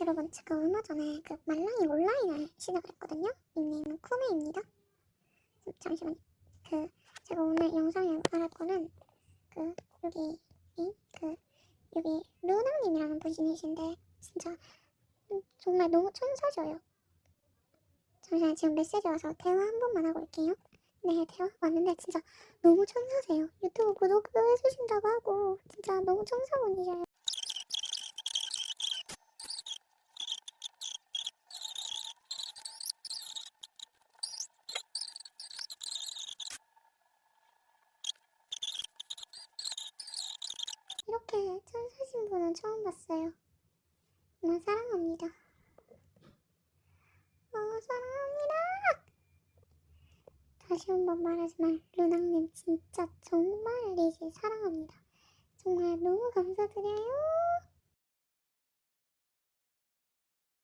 여러분 제가 얼마 전에 그 말랑이 온라인을 시작을 했거든요. 닉네임은 쿠메입니다. 잠시만요. 그 제가 오늘 영상에 말할 거는 그 여기 이, 그 여기 루나님이라는 분이신데 진짜 음, 정말 너무 천사셔요. 잠시만 지금 메시지 와서 대화 한 번만 하고 올게요. 네 대화 왔는데 진짜 너무 천사세요. 유튜브 구독도 해주신다고 하고 진짜 너무 천사분이셔요. 이렇게 천사신 분은 처음 봤어요. 정말 사랑합니다. 어, 사랑합니다. 다시 한 번 말하지만 루낭님 진짜 정말 리지 사랑합니다. 정말 너무 감사드려요.